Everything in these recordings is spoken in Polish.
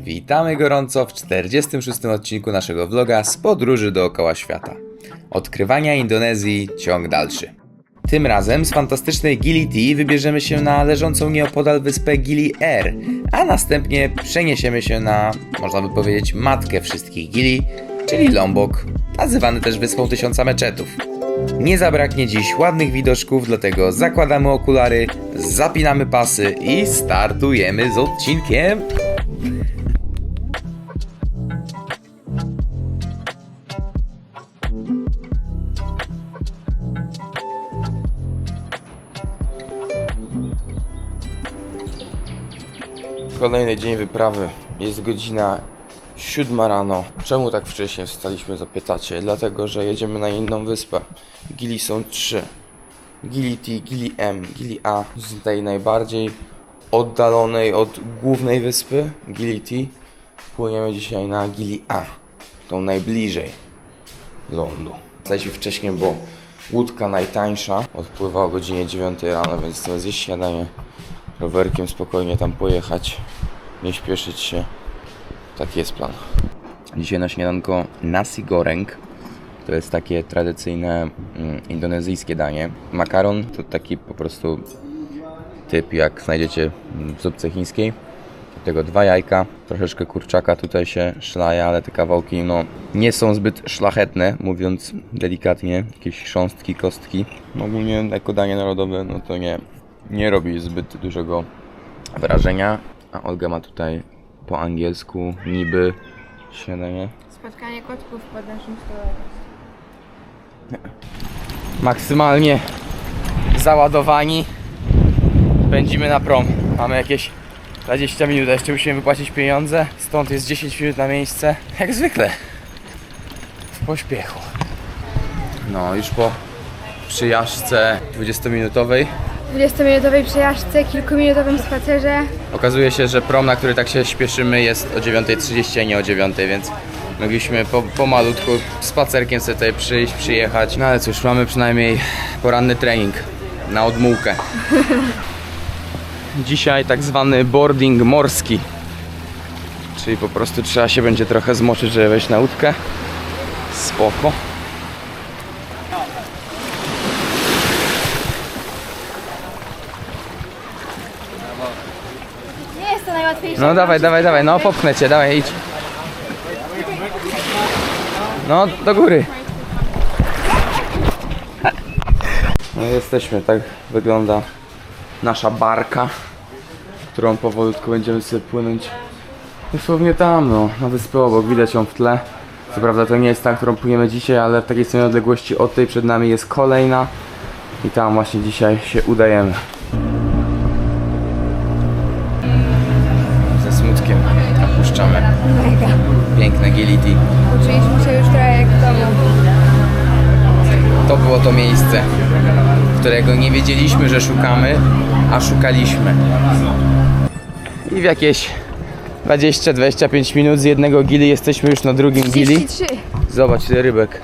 Witamy gorąco w 46. odcinku naszego vloga z podróży dookoła świata. Odkrywania Indonezji ciąg dalszy. Tym razem z fantastycznej Gili T wybierzemy się na leżącą nieopodal wyspę Gili Air, a następnie przeniesiemy się na, można by powiedzieć, matkę wszystkich Gili, czyli Lombok, nazywany też wyspą tysiąca meczetów. Nie zabraknie dziś ładnych widoczków, dlatego zakładamy okulary, zapinamy pasy i startujemy z odcinkiem. Kolejny dzień wyprawy. Jest godzina siódma rano. Czemu tak wcześnie wstaliśmy, zapytacie? Dlatego, że jedziemy na inną wyspę. Gili są trzy. Gili T, Gili M, Gili A. Z tej najbardziej oddalonej od głównej wyspy, Gili T, płyniemy dzisiaj na Gili A. Tą najbliżej lądu. Wstaliśmy wcześniej, bo łódka najtańsza odpływa o godzinie 9 rano, więc chcemy zjeść śniadanie, rowerkiem spokojnie tam pojechać, nie śpieszyć się. Taki jest plan. Dzisiaj na śniadanko nasi goreng. To jest takie tradycyjne mm, indonezyjskie danie. Makaron to taki po prostu typ jak znajdziecie w zupce chińskiej. Do tego dwa jajka, troszeczkę kurczaka tutaj się szlaja, ale te kawałki no, nie są zbyt szlachetne, mówiąc delikatnie. Jakieś chrząstki, kostki. No, ogólnie jako danie narodowe no to nie, nie robi zbyt dużego wrażenia. A Olga ma tutaj po angielsku niby śniadanie. Spotkanie kotków pod naszym stołem. maksymalnie załadowani. Pędzimy na prom. Mamy jakieś 20 minut, a jeszcze musimy wypłacić pieniądze. Stąd jest 10 minut na miejsce. Jak zwykle. W pośpiechu. No, już po przyjażdżce 20-minutowej 20-minutowej przejażdżce, kilkuminutowym spacerze. Okazuje się, że prom, na który tak się śpieszymy jest o 9.30, a nie o 9.00, więc mogliśmy po, pomalutku spacerkiem sobie tutaj przyjść, przyjechać. No ale cóż, mamy przynajmniej poranny trening na odmułkę. Dzisiaj tak zwany boarding morski. Czyli po prostu trzeba się będzie trochę zmoczyć, żeby wejść na łódkę. Spoko. Nie jest to najłatwiejsze. No dawaj, dawaj, dawaj, no popchnę cię, dawaj, idź. No, do góry. No jesteśmy, tak wygląda nasza barka, którą powolutku będziemy sobie płynąć dosłownie tam, no, na wyspę obok, widać ją w tle. Co prawda to nie jest ta, którą płyniemy dzisiaj, ale w takiej samej odległości od tej przed nami jest kolejna i tam właśnie dzisiaj się udajemy. Mega. piękne Gility. Uczyliśmy się już trochę jak w domu. To było to miejsce, którego nie wiedzieliśmy, że szukamy, a szukaliśmy. I w jakieś 20-25 minut z jednego gili jesteśmy już na drugim gili. 33. Zobacz ile rybek.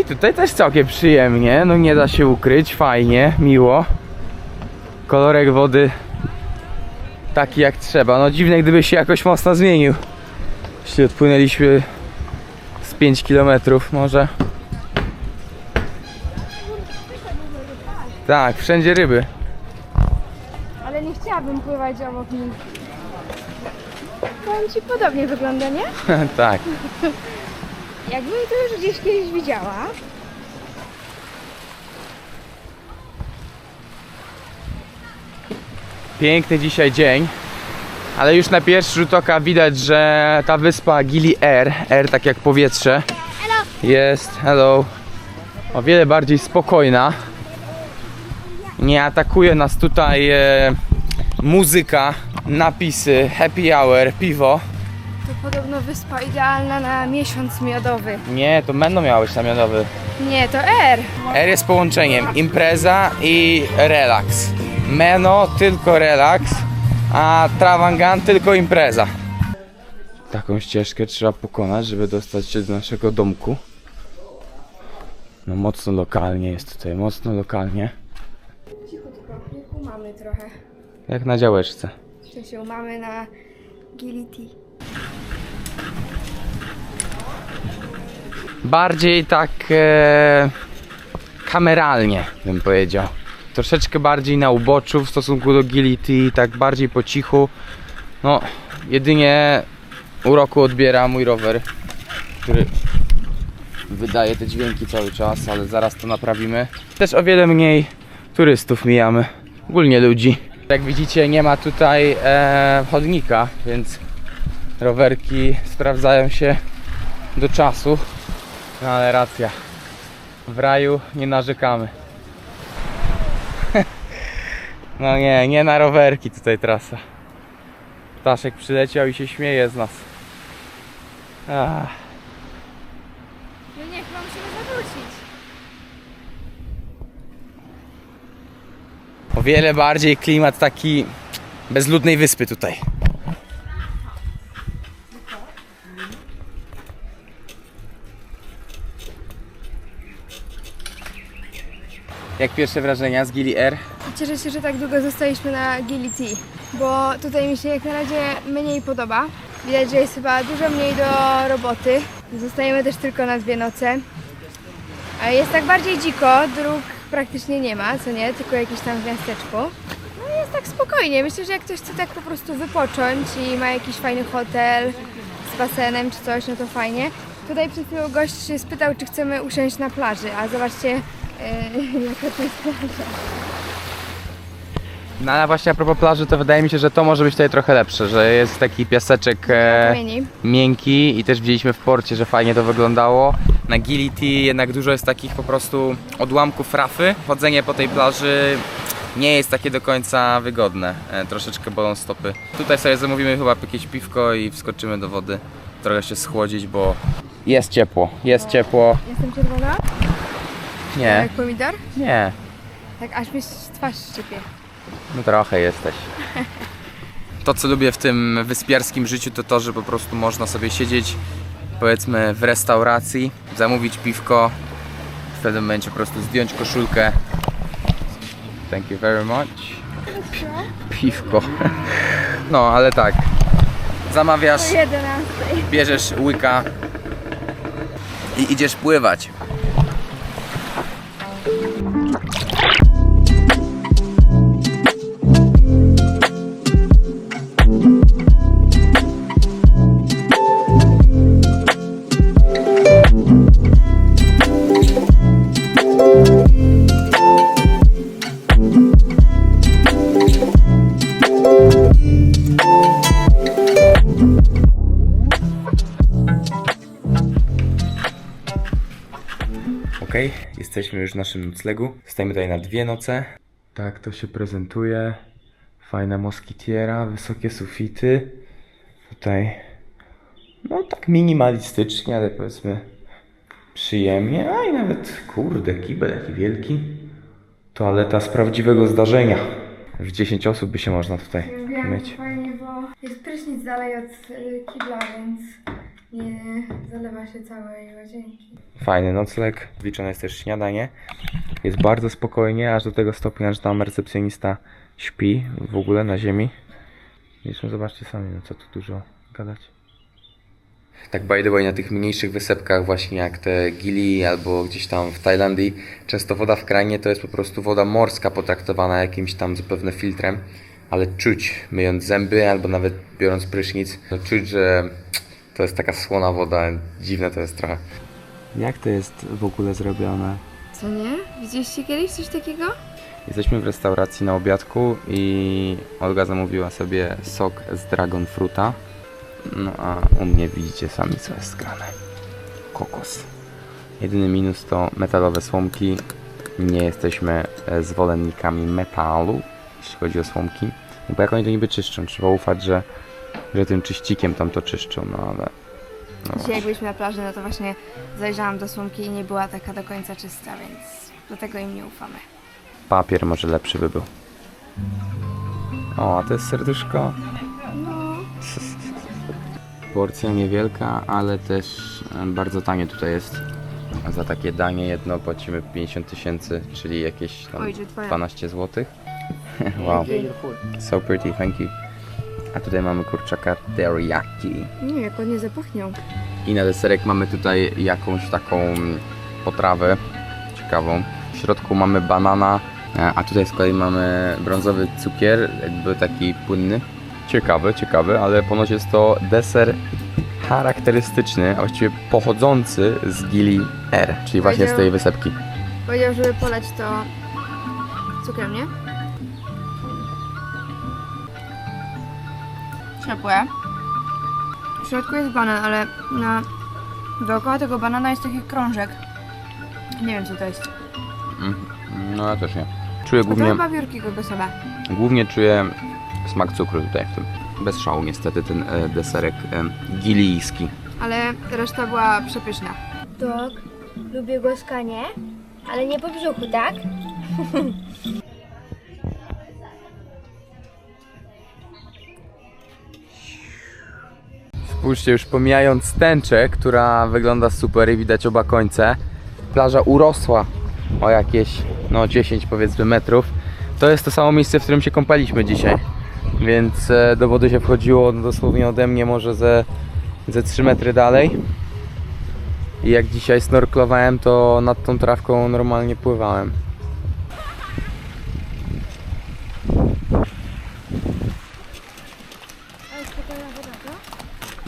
I tutaj też całkiem przyjemnie, no nie da się ukryć, fajnie, miło. Kolorek wody taki jak trzeba. No dziwne gdyby się jakoś mocno zmienił. Jeśli odpłynęliśmy z 5 km może. Tak, wszędzie ryby. Ale nie chciałabym pływać obok nich. Powiem ci podobnie wygląda, nie? tak. Jakbym to już gdzieś kiedyś widziała. Piękny dzisiaj dzień, ale już na pierwszy rzut oka widać, że ta wyspa Gili Air, Air tak jak powietrze, jest, hello, o wiele bardziej spokojna. Nie atakuje nas tutaj e, muzyka, napisy, happy hour, piwo. To podobno wyspa idealna na miesiąc miodowy. Nie, to Menno miało być namiotowy. Nie, to R. Air jest połączeniem impreza i relaks. Meno tylko relaks, a Trawangan tylko impreza. Taką ścieżkę trzeba pokonać, żeby dostać się do naszego domku. No mocno lokalnie jest tutaj, mocno lokalnie. Cichutko, nie kumamy trochę. Jak na działeczce. W sensie mamy na Gility. bardziej tak e, kameralnie bym powiedział. Troszeczkę bardziej na uboczu w stosunku do Gility, tak bardziej po cichu. No, jedynie uroku odbiera mój rower, który wydaje te dźwięki cały czas, ale zaraz to naprawimy. Też o wiele mniej turystów mijamy, ogólnie ludzi. Jak widzicie nie ma tutaj e, chodnika, więc rowerki sprawdzają się do czasu. No ale racja. W raju nie narzekamy. No nie, nie na rowerki tutaj trasa. Ptaszek przyleciał i się śmieje z nas. Ach. No nie, chyba musimy zawrócić. O wiele bardziej klimat taki bezludnej wyspy tutaj. Jak pierwsze wrażenia z Gili Air? Cieszę się, że tak długo zostaliśmy na Gility, bo tutaj mi się jak na razie mniej podoba. Widać, że jest chyba dużo mniej do roboty. Zostajemy też tylko na dwie noce. A jest tak bardziej dziko, dróg praktycznie nie ma, co nie, tylko jakieś tam w miasteczku. No jest tak spokojnie. Myślę, że jak ktoś chce tak po prostu wypocząć i ma jakiś fajny hotel z basenem czy coś, no to fajnie. Tutaj przed chwilą gość się spytał, czy chcemy usiąść na plaży, a zobaczcie, yy, jaka to jest plaża. No ale właśnie a propos plaży, to wydaje mi się, że to może być tutaj trochę lepsze, że jest taki piaseczek e, miękki i też widzieliśmy w porcie, że fajnie to wyglądało. Na Gility jednak dużo jest takich po prostu odłamków rafy. Chodzenie po tej plaży nie jest takie do końca wygodne. E, troszeczkę bolą stopy. Tutaj sobie zamówimy chyba jakieś piwko i wskoczymy do wody. Trochę się schłodzić, bo jest ciepło, jest ciepło. Jestem czerwona? Nie, Jak pomidor? nie, Tak aż mi twarz szczypie. No trochę jesteś. To, co lubię w tym wyspiarskim życiu, to to, że po prostu można sobie siedzieć, powiedzmy, w restauracji, zamówić piwko, w pewnym momencie po prostu zdjąć koszulkę. Thank you very much. Piwko. No, ale tak. Zamawiasz, O 11. bierzesz łyka i idziesz pływać. Jesteśmy już w naszym noclegu. Stajemy tutaj na dwie noce. Tak to się prezentuje. Fajna moskitiera, wysokie sufity. Tutaj, no tak minimalistycznie, ale powiedzmy przyjemnie. A i nawet, kurde, kibel jaki wielki. Toaleta z prawdziwego zdarzenia. W 10 osób by się można tutaj Wiem, myć. fajnie, bo jest prysznic dalej od y, kibla, więc nie zalewa się całej łazienki. Fajny nocleg, wliczone jest też śniadanie. Jest bardzo spokojnie, aż do tego stopnia, że tam recepcjonista śpi w ogóle na ziemi. Zresztą zobaczcie sami, no co tu dużo gadać. Tak by the way, na tych mniejszych wysepkach właśnie jak te Gili albo gdzieś tam w Tajlandii, często woda w kranie to jest po prostu woda morska potraktowana jakimś tam zapewne filtrem, ale czuć, myjąc zęby albo nawet biorąc prysznic, czuć, że to jest taka słona woda, dziwne to jest trochę. Jak to jest w ogóle zrobione? Co nie? Widzieliście kiedyś coś takiego? Jesteśmy w restauracji na obiadku i Olga zamówiła sobie sok z dragon fruta. No a u mnie widzicie sami co jest grane. Kokos. Jedyny minus to metalowe słomki. Nie jesteśmy zwolennikami metalu, jeśli chodzi o słomki. No bo jak oni to niby czyszczą, trzeba ufać, że, że tym czyścikiem tam to czyszczą, no ale... No Dzisiaj jak byliśmy na plaży, no to właśnie zajrzałam do słomki i nie była taka do końca czysta, więc dlatego im nie ufamy. papier może lepszy by był. O, a to jest serduszko. Porcja niewielka, ale też e, bardzo tanie tutaj jest. A za takie danie jedno płacimy 50 tysięcy, czyli jakieś tam Oj, że twoja. 12 zł. wow. So pretty, thank you. A tutaj mamy kurczaka teriyaki. Nie, jak ładnie zapachniał. I na deserek mamy tutaj jakąś taką potrawę ciekawą. W środku mamy banana, a tutaj z kolei mamy brązowy cukier, jakby taki płynny. Ciekawy, ciekawy, ale ponoć jest to deser charakterystyczny, a właściwie pochodzący z Gili R, czyli właśnie z tej wysepki. Powiedział, żeby polać to cukrem, nie? Ciepłe. W środku jest banan, ale na dookoła tego banana jest taki krążek. Nie wiem co to jest. Mm, No ja też nie. Czuję A to głównie, chyba wiórki kokosowe. głównie czuję smak cukru tutaj w tym. Bez szału niestety ten e, deserek e, gilijski. Ale reszta była przepyszna. Tak, lubię głaskanie, ale nie po brzuchu, tak? Spójrzcie, już pomijając tęczę, która wygląda super i widać oba końce, plaża urosła o jakieś no 10 powiedzmy metrów. To jest to samo miejsce, w którym się kąpaliśmy dzisiaj. Więc e, do wody się wchodziło dosłownie ode mnie może ze, ze 3 metry dalej. I jak dzisiaj snorklowałem, to nad tą trawką normalnie pływałem.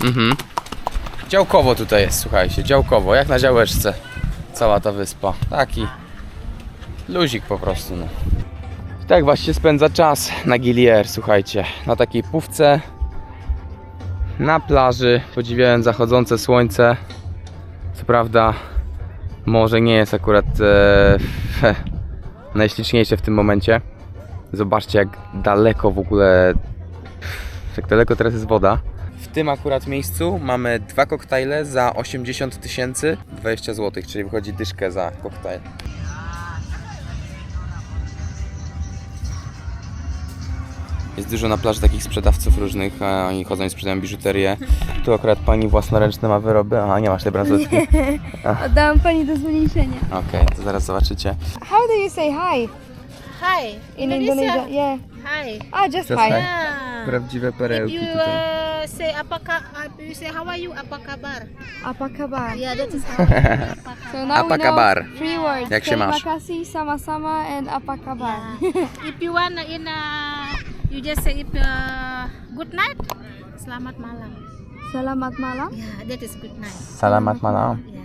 Mhm. Działkowo tutaj jest, słuchajcie, działkowo, jak na działeczce. Cała ta wyspa. Taki luzik po prostu. No. I tak właśnie spędza czas na Gilier, słuchajcie. Na takiej pówce, na plaży, podziwiając zachodzące słońce. Co prawda, morze nie jest akurat e, najśliczniejsze w tym momencie. Zobaczcie, jak daleko w ogóle, jak daleko teraz jest woda. W tym akurat miejscu mamy dwa koktajle za 80 tysięcy 20 zł, czyli wychodzi dyszkę za koktajl. Jest dużo na plaży takich sprzedawców różnych, a oni chodzą i sprzedają biżuterię. Tu akurat pani własnoręczne ma wyroby, a nie masz tej bransoletki. Oddałam pani do zmniejszenia. Okej, to zaraz zobaczycie. How do you say hi Hi. in Indonesia? Yeah. Hi. Ah, just, Just hi. hi. Yeah. Prawdziwe If perełki you tutaj. uh, say apa ka, uh, you say how are you apa kabar? Apa kabar? Yeah, that is how. apa So now Apa we kabar? know three words. Jak się Terima masz? kasih, sama-sama, and apa kabar. If you wanna in uh, you just say if uh, good night, selamat malam. Selamat malam. Yeah, that is good night. Salamat malam. Yeah.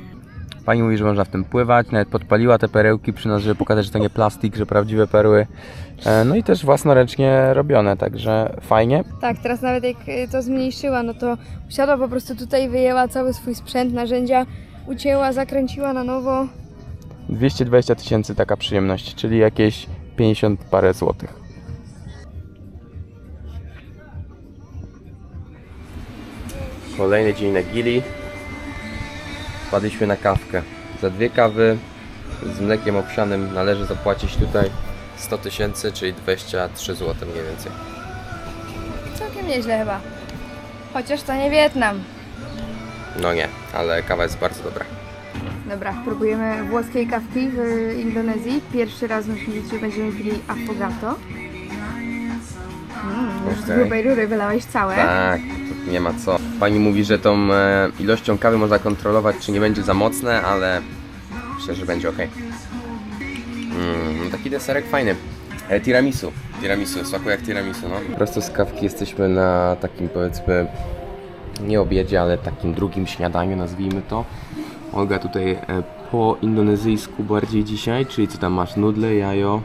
Pani mówi, że można w tym pływać, nawet podpaliła te perełki przy nas, żeby pokazać, że to nie plastik, że prawdziwe perły. E, No i też własnoręcznie robione, także fajnie. Tak, teraz nawet jak y, to zmniejszyła, no to usiadła po prostu tutaj, wyjęła cały swój sprzęt, narzędzia, ucięła, zakręciła na nowo. 220 tysięcy taka przyjemność, czyli jakieś 50 parę złotych. Kolejny dzień na Gili. Wpadliśmy na kawkę. Za dwie kawy z mlekiem owsianym należy zapłacić tutaj 100 tysięcy, czyli 23 zł mniej więcej. Całkiem nieźle chyba. Chociaż to nie Wietnam. No nie, ale kawa jest bardzo dobra. Dobra, próbujemy włoskiej kawki w Indonezji. Pierwszy raz w naszym życiu będziemy pili affogato. Mm, już z Okej. grubej rury wylałeś całe. Tak, tu nie ma co. Pani mówi, że tą e, ilością kawy można kontrolować, czy nie będzie za mocne, ale myślę, że będzie ok. Taki deserek fajny. E, tiramisu. Tiramisu, smakuje jak tiramisu, no. Prosto z kawki jesteśmy na takim powiedzmy nie obiedzie, ale takim drugim śniadaniu, nazwijmy to. Olga tutaj e, po indonezyjsku bardziej dzisiaj, czyli co tam masz? Nudle, jajo.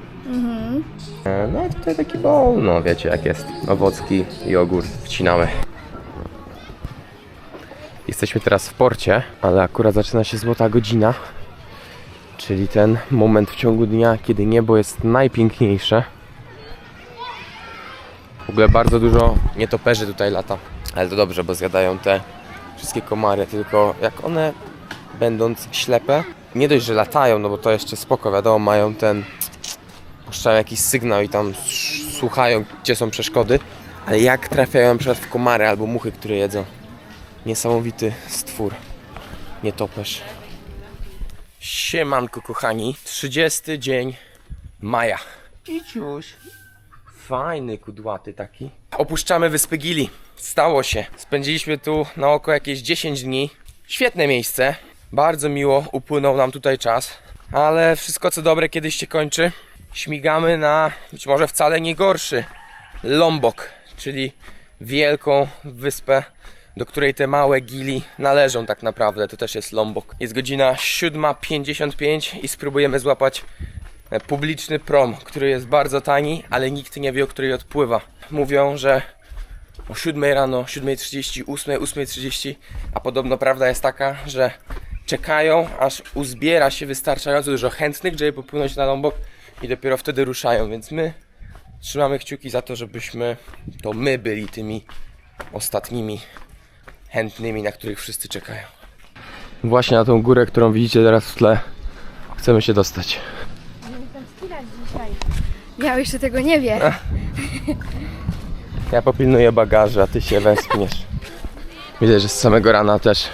E, no a tutaj taki bowl, no wiecie jak jest. Owocki, jogurt wcinały. Jesteśmy teraz w porcie, ale akurat zaczyna się złota godzina. Czyli ten moment w ciągu dnia, kiedy niebo jest najpiękniejsze. W ogóle bardzo dużo nietoperzy tutaj lata. Ale to dobrze, bo zjadają te wszystkie komary, tylko jak one będąc ślepe, nie dość, że latają, no bo to jeszcze spoko, wiadomo, mają ten puszczają jakiś sygnał i tam słuchają, gdzie są przeszkody, ale jak trafiają przykład w komary albo muchy, które jedzą. Niesamowity stwór. Nietoperz. Siemanko kochani, 30 dzień maja. Iciuś, fajny, kudłaty taki. Opuszczamy wyspy Gili. Stało się. Spędziliśmy tu na oko jakieś 10 dni. Świetne miejsce. Bardzo miło upłynął nam tutaj czas. Ale wszystko co dobre kiedyś się kończy. Śmigamy na być może wcale nie gorszy Lombok, czyli wielką wyspę, do której te małe gili należą tak naprawdę. To też jest Lombok. Jest godzina 7.55 i spróbujemy złapać e, publiczny prom, który jest bardzo tani, ale nikt nie wie, o której odpływa. Mówią, że o 7 rano, 7.30, 8, 8.30, a podobno prawda jest taka, że czekają, aż uzbiera się wystarczająco dużo chętnych, żeby popłynąć na Lombok i dopiero wtedy ruszają, więc my trzymamy kciuki za to, żebyśmy to my byli tymi ostatnimi chętnymi, na których wszyscy czekają. Właśnie na tą górę, którą widzicie teraz w tle, chcemy się dostać. Ja jeszcze tego nie wie. Ja popilnuję bagaży, a ty się wespniesz. Widać, że z samego rana też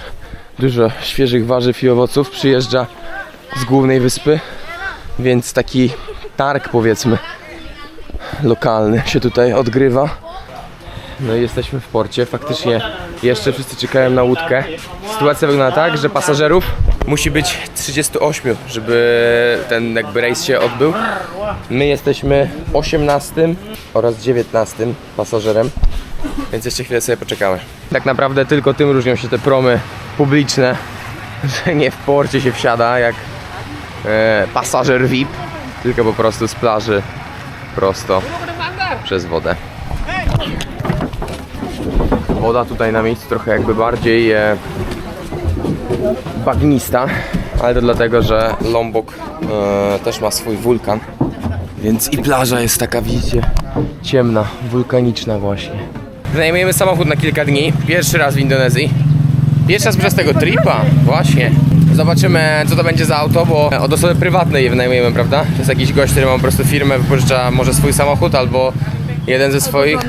dużo świeżych warzyw i owoców przyjeżdża z głównej wyspy, więc taki targ powiedzmy lokalny się tutaj odgrywa. No i jesteśmy w porcie, faktycznie jeszcze wszyscy czekają na łódkę. Sytuacja wygląda tak, że pasażerów musi być 38, żeby ten jakby rejs się odbył. My jesteśmy 18 oraz 19 pasażerem, więc jeszcze chwilę sobie poczekamy. Tak naprawdę tylko tym różnią się te promy publiczne, że nie w porcie się wsiada jak e, pasażer VIP, tylko po prostu z plaży prosto przez wodę. Woda tutaj na miejscu trochę jakby bardziej e, bagnista, ale to dlatego, że Lombok e, też ma swój wulkan. Więc i plaża jest taka, widzicie, ciemna, wulkaniczna właśnie. Wynajmujemy samochód na kilka dni. Pierwszy raz w Indonezji. Pierwszy raz przez tego tripa, właśnie. Zobaczymy, co to będzie za auto, bo od osoby prywatnej je wynajmujemy, prawda? To jest jakiś gość, który ma po prostu firmę, wypożycza może swój samochód, albo jeden ze swoich,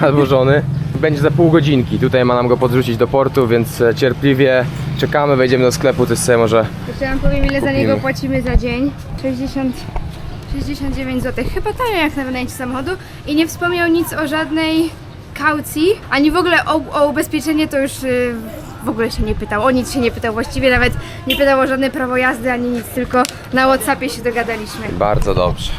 albo żony. Będzie za pół godzinki. Tutaj ma nam go podrzucić do portu, więc e, cierpliwie czekamy, wejdziemy do sklepu, to sobie może Jeszcze wam powiem ile za Kupimy. niego płacimy za dzień. 60, 69 zł. Chyba tanio jak na wynajęcie samochodu. I nie wspomniał nic o żadnej kaucji, ani w ogóle o, o ubezpieczenie to już y, w ogóle się nie pytał. O nic się nie pytał właściwie, nawet nie pytał o żadne prawo jazdy, ani nic, tylko na Whatsappie się dogadaliśmy. Bardzo dobrze.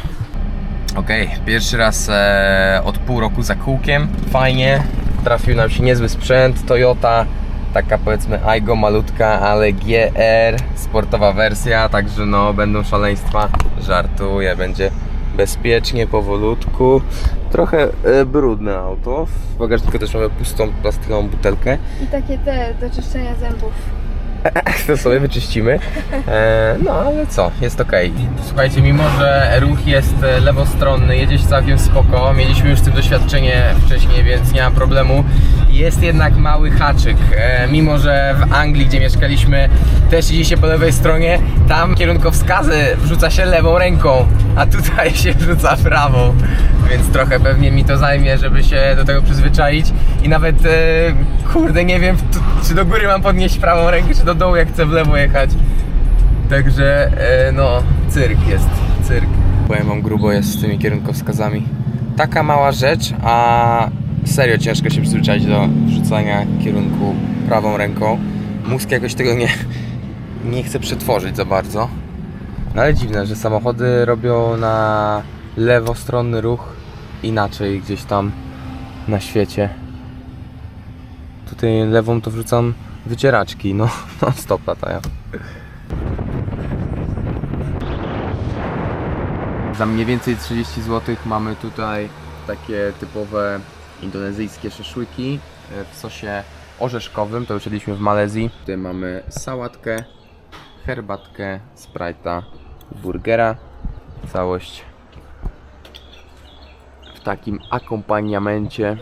Okej, pierwszy raz e, od pół roku za kółkiem. Fajnie. Trafił nam się niezły sprzęt. Toyota, taka powiedzmy Aigo malutka, ale GR, sportowa wersja, także no będą szaleństwa. Żartuję, będzie bezpiecznie, powolutku. Trochę e, brudne auto. W bagażniku też mamy pustą plastikową butelkę. I takie te do czyszczenia zębów. to sobie wyczyścimy. E, no ale co, jest ok. Słuchajcie, mimo że ruch jest e, lewostronny, jedzie się całkiem spoko, mieliśmy już z tym doświadczenie wcześniej, więc nie ma problemu. Jest jednak mały haczyk. E, mimo że w Anglii, gdzie mieszkaliśmy, też jedzie się po lewej stronie, tam kierunkowskazy wrzuca się lewą ręką, a tutaj się wrzuca prawą. Więc trochę pewnie mi to zajmie, żeby się do tego przyzwyczaić. I nawet, e, kurde, nie wiem, czy do góry mam podnieść prawą rękę, czy do dołu, jak chcę w lewo jechać. Także, e, no, cyrk jest, cyrk. Powiem wam, grubo jest z tymi kierunkowskazami. Taka mała rzecz, a serio ciężko się przyzwyczaić do wrzucania kierunku prawą ręką. Mózg jakoś tego nie, nie chce przetworzyć za bardzo. No ale dziwne, że samochody robią na lewostronny ruch inaczej gdzieś tam na świecie. Tutaj lewą to wrzucam wycieraczki, no, no stop latają. Za mniej więcej 30 zł mamy tutaj takie typowe indonezyjskie szaszłyki e, w sosie orzeszkowym, to już jedliśmy w Malezji. Tutaj mamy sałatkę, herbatkę, sprite'a, burgera. Całość w takim akompaniamencie.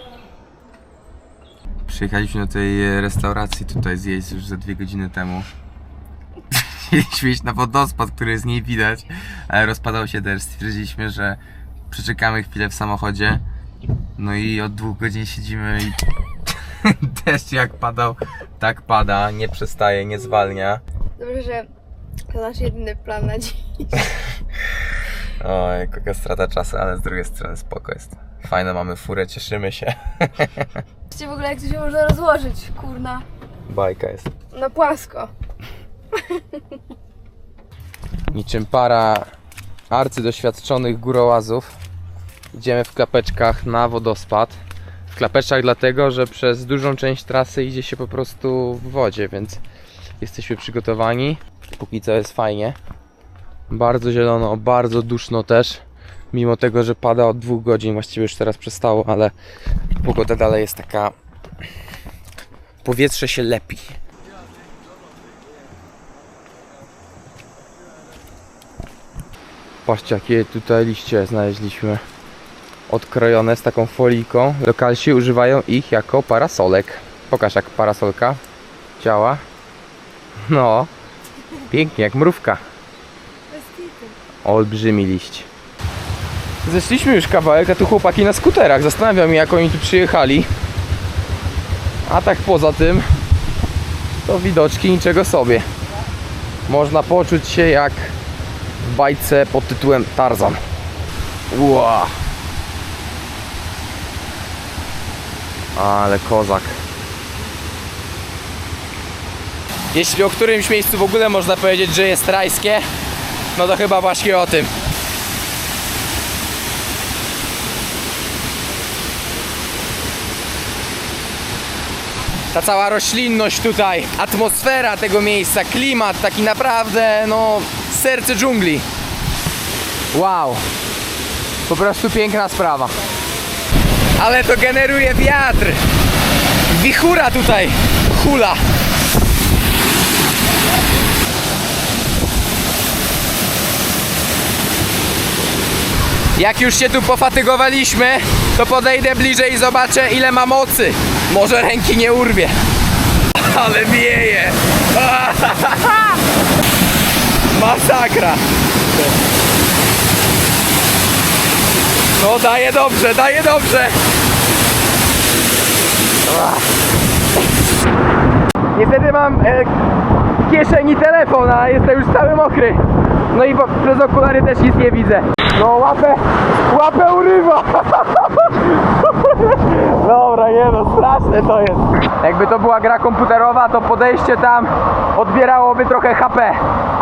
Przyjechaliśmy do tej restauracji tutaj zjeść już ze dwie godziny temu. Chcieliśmy iść na wodospad, który jest nie widać, ale rozpadał się deszcz. Stwierdziliśmy, że przeczekamy chwilę w samochodzie. No i od dwóch godzin siedzimy i deszcz jak padał, tak pada, nie przestaje, nie zwalnia. Dobrze, że to nasz jedyny plan na dziś. Oj, jaka strata czasu, ale z drugiej strony spoko jest. Fajne mamy furę, cieszymy się. Wiecie w ogóle jak to się można rozłożyć, kurna. Bajka jest. Na płasko. Niczym para arcydoświadczonych górołazów idziemy w klapeczkach na wodospad. W klapeczkach dlatego, że przez dużą część trasy idzie się po prostu w wodzie, więc jesteśmy przygotowani. Póki co jest fajnie. Bardzo zielono, bardzo duszno też. Mimo tego, że pada od dwóch godzin, właściwie już teraz przestało, ale pogoda dalej jest taka. Powietrze się lepi. Patrzcie jakie tutaj liście znaleźliśmy odkrojone z taką folijką. Lokalsi używają ich jako parasolek. Pokaż jak parasolka działa. No, pięknie jak mrówka. Olbrzymi liść. Zeszliśmy już kawałek, a tu chłopaki na skuterach. Zastanawiam się jak oni tu przyjechali. A tak poza tym to widoczki niczego sobie. Można poczuć się jak w bajce pod tytułem Tarzan. Ła. Ale kozak. Jeśli o którymś miejscu w ogóle można powiedzieć, że jest rajskie, no to chyba właśnie o tym. Ta cała roślinność tutaj, atmosfera tego miejsca, klimat taki naprawdę, no, serce dżungli. Wow. Po prostu piękna sprawa. Ale to generuje wiatr. Wichura tutaj hula. Jak już się tu pofatygowaliśmy, to podejdę bliżej i zobaczę ile ma mocy. Może ręki nie urwie. Ale wieje. Masakra. No daje dobrze, daje dobrze. Niestety mam e, w kieszeni telefon, a jestem już cały mokry. No i po, przez okulary też nic nie widzę. No łapę, łapę urywa. Dobra, nie no, straszne to jest. Jakby to była gra komputerowa, to podejście tam odbierałoby trochę HP.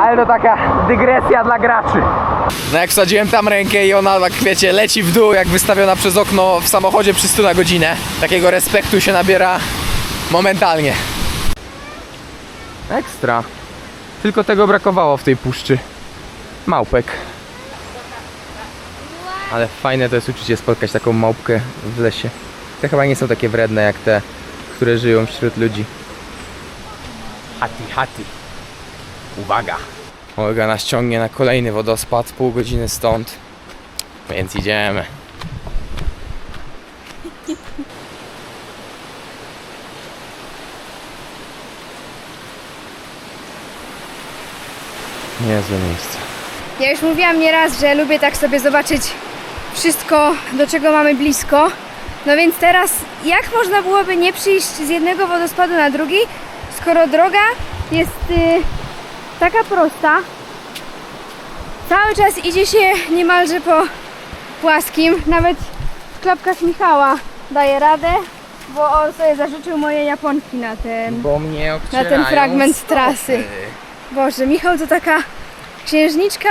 Ale to taka dygresja dla graczy. No jak wsadziłem tam rękę i ona tak wiecie leci w dół jak wystawiona przez okno w samochodzie przy 100 na godzinę. Takiego respektu się nabiera momentalnie. Ekstra. Tylko tego brakowało w tej puszczy. Małpek. Ale fajne to jest uczucie spotkać taką małpkę w lesie. Te chyba nie są takie wredne jak te, które żyją wśród ludzi. Hati, hati. Uwaga. Olga nas ciągnie na kolejny wodospad, pół godziny stąd. Więc idziemy. Niezłe miejsce. Ja już mówiłam nieraz, że lubię tak sobie zobaczyć wszystko, do czego mamy blisko. No więc teraz, jak można byłoby nie przyjść z jednego wodospadu na drugi, skoro droga jest y, taka prosta, cały czas idzie się niemalże po płaskim, nawet w klapkach Michała daje radę, bo on sobie zażyczył moje japonki na ten, Bo mnie na ten fragment stopy. trasy. Boże, Michał to taka księżniczka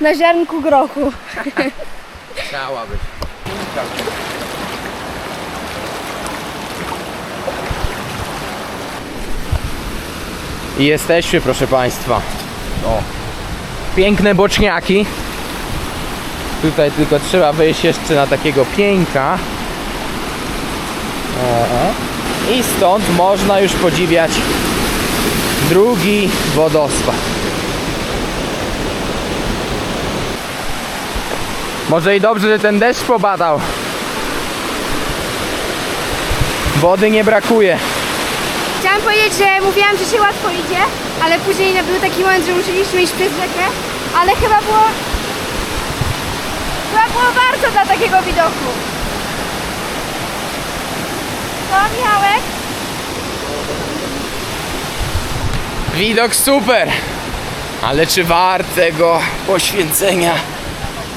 na ziarnku grochu. Chciałabyś. I jesteśmy, proszę Państwa. O. Piękne boczniaki. Tutaj tylko trzeba wejść jeszcze na takiego pieńka. O. I stąd można już podziwiać drugi wodospad. Może i dobrze, że ten deszcz pobadał. Wody nie brakuje. Chciałam powiedzieć, że mówiłam, że się łatwo idzie, ale później był taki moment, że musieliśmy iść przez rzekę, ale chyba było... Chyba było warto dla takiego widoku. Co, Michałek? Widok super. Ale czy wart tego poświęcenia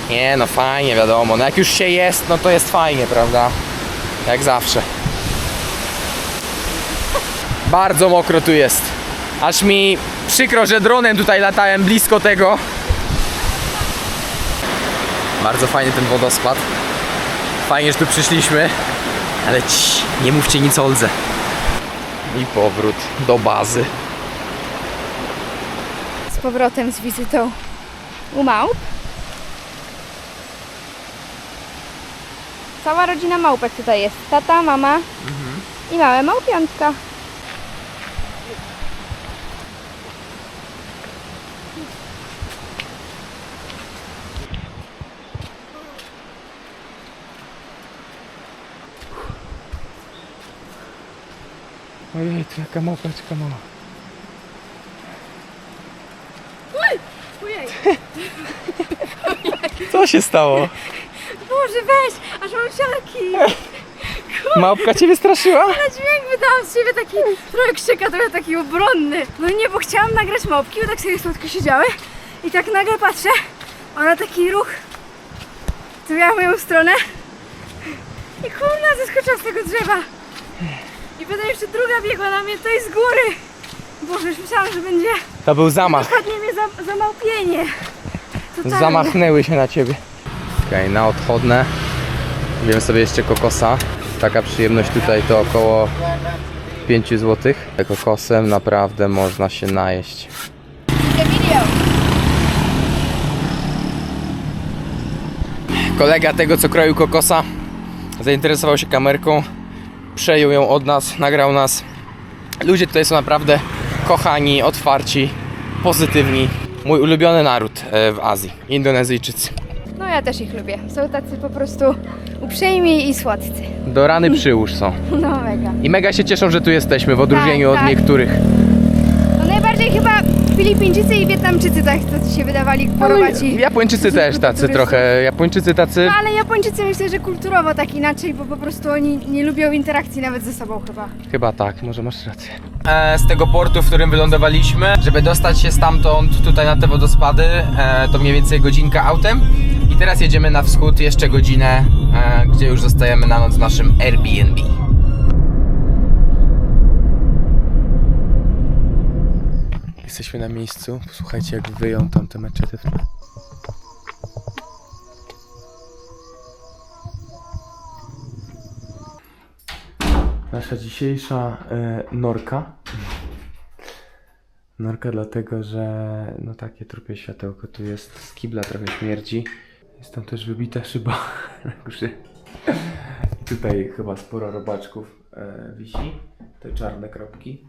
Nie no, fajnie, wiadomo. No jak już się jest, no to jest fajnie, prawda? Jak zawsze. Bardzo mokro tu jest. Aż mi przykro, że dronem tutaj latałem blisko tego. Bardzo fajny ten wodospad. Fajnie, że tu przyszliśmy. Ale ci, nie mówcie nic Oldze. I powrót do bazy. Z powrotem z wizytą u małp. Cała rodzina małpek tutaj jest. Tata, mama i małe małpiątka. Ojej, to jaka małpeczka mała. Ojej, Co się stało? Boże weź, aż mam siarki. Małpka cię wystraszyła? Ale dźwięk wydałam z siebie taki trochę krzyka, trochę taki obronny. No nie, bo chciałam nagrać małpki, bo tak sobie słodko siedziały. I tak nagle patrzę, ona taki ruch, tu miała moją stronę. I kurna, zeskoczyła z tego drzewa. I potem jeszcze druga biegła na mnie tutaj z góry. Boże, już myślałam, że będzie To był zamach. padnie mnie za, zamałpienie. Totalnie. Zamachnęły się na ciebie. Na odchodne. Wiem sobie jeszcze kokosa. Taka przyjemność tutaj to około 5 zł. Kokosem naprawdę można się najeść. Kolega tego, co kroił kokosa, zainteresował się kamerką, przejął ją od nas, nagrał nas. Ludzie tutaj są naprawdę kochani, otwarci, pozytywni. Mój ulubiony naród e, w Azji, Indonezyjczycy. No ja też ich lubię. Są tacy po prostu uprzejmi i słodcy. Do rany przyłóż są. No mega. I mega się cieszą, że tu jesteśmy, w odróżnieniu Tak, od tak. niektórych. No najbardziej chyba Filipińczycy i Wietnamczycy tak tacy się wydawali porowaci. Japończycy też tacy turystów. trochę. Japończycy tacy. No ale Japończycy myślę, że kulturowo tak inaczej, bo po prostu oni nie lubią interakcji nawet ze sobą chyba. Chyba tak, może masz rację. E, z tego portu, w którym wylądowaliśmy, żeby dostać się stamtąd tutaj na te wodospady, e, to mniej więcej godzinka autem. Teraz jedziemy na wschód jeszcze godzinę, e, gdzie już zostajemy na noc w naszym Airbnb. Jesteśmy na miejscu. Posłuchajcie, jak wyją tam te meczety. Nasza dzisiejsza e, norka. Norka dlatego, że no takie trupie światełko tu jest. Z kibla trochę śmierdzi. Jest tam też wybita szyba na górze. I tutaj chyba sporo robaczków e, wisi. Te czarne kropki.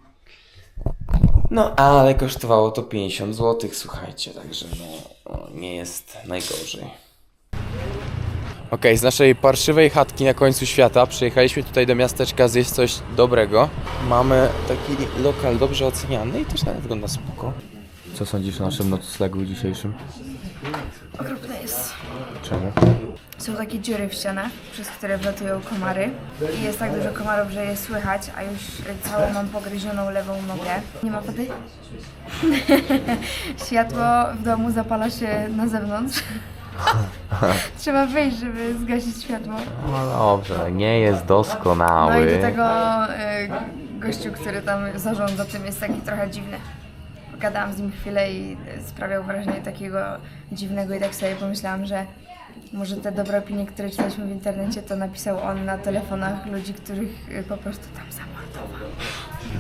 No, ale kosztowało to 50 zł, słuchajcie, także no, no nie jest najgorzej. Okej, z naszej parszywej chatki na końcu świata przyjechaliśmy tutaj do miasteczka zjeść coś dobrego. Mamy taki lokal dobrze oceniany i też nawet wygląda spoko. Co sądzisz o naszym noclegu dzisiejszym? Okropne Czemu? Są takie dziury w ścianach, przez które wlatują komary. I jest tak dużo komarów, że je słychać, a już całą mam pogryzioną lewą nogę. Nie ma wody? Światło w domu zapala się na zewnątrz. Trzeba wyjść, żeby zgasić światło. No dobrze, nie jest No doskonały. i do tego y, gościu, który tam zarządza tym jest taki trochę dziwny. Gadałam z nim chwilę i sprawiał wrażenie takiego dziwnego i tak sobie pomyślałam, że może te dobre opinie, które czytaliśmy w internecie, to napisał on na telefonach ludzi, których y, po prostu tam zamordował.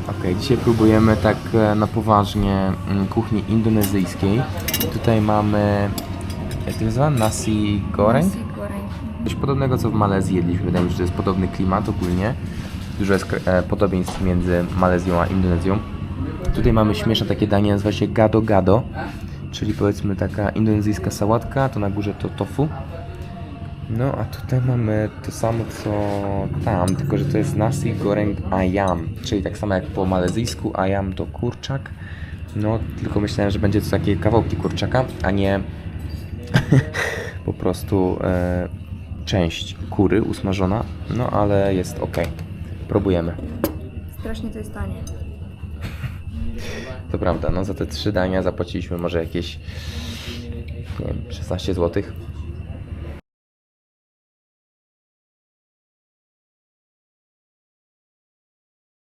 Okej, dzisiaj próbujemy tak e, na poważnie mm, kuchni indonezyjskiej. Tutaj mamy, jak to nazywa? Nasi goreng? Nasi goreng. Coś podobnego co w Malezji jedliśmy. Wydaje mi się, że to jest podobny klimat ogólnie. Dużo jest e, podobieństw między Malezją a Indonezją. Tutaj mamy śmieszne takie danie, nazywa się gado gado, czyli powiedzmy taka indonezyjska sałatka, to na górze to tofu. No a tutaj mamy to samo co tam, tylko że to jest nasi goreng ayam, czyli tak samo jak po malezyjsku ayam to kurczak. No tylko myślałem, że będzie to takie kawałki kurczaka, a nie po prostu e, część kury usmażona, no ale jest ok. Próbujemy. Strasznie to jest tanie. To prawda, no za te trzy dania zapłaciliśmy może jakieś nie wiem, 16 zł.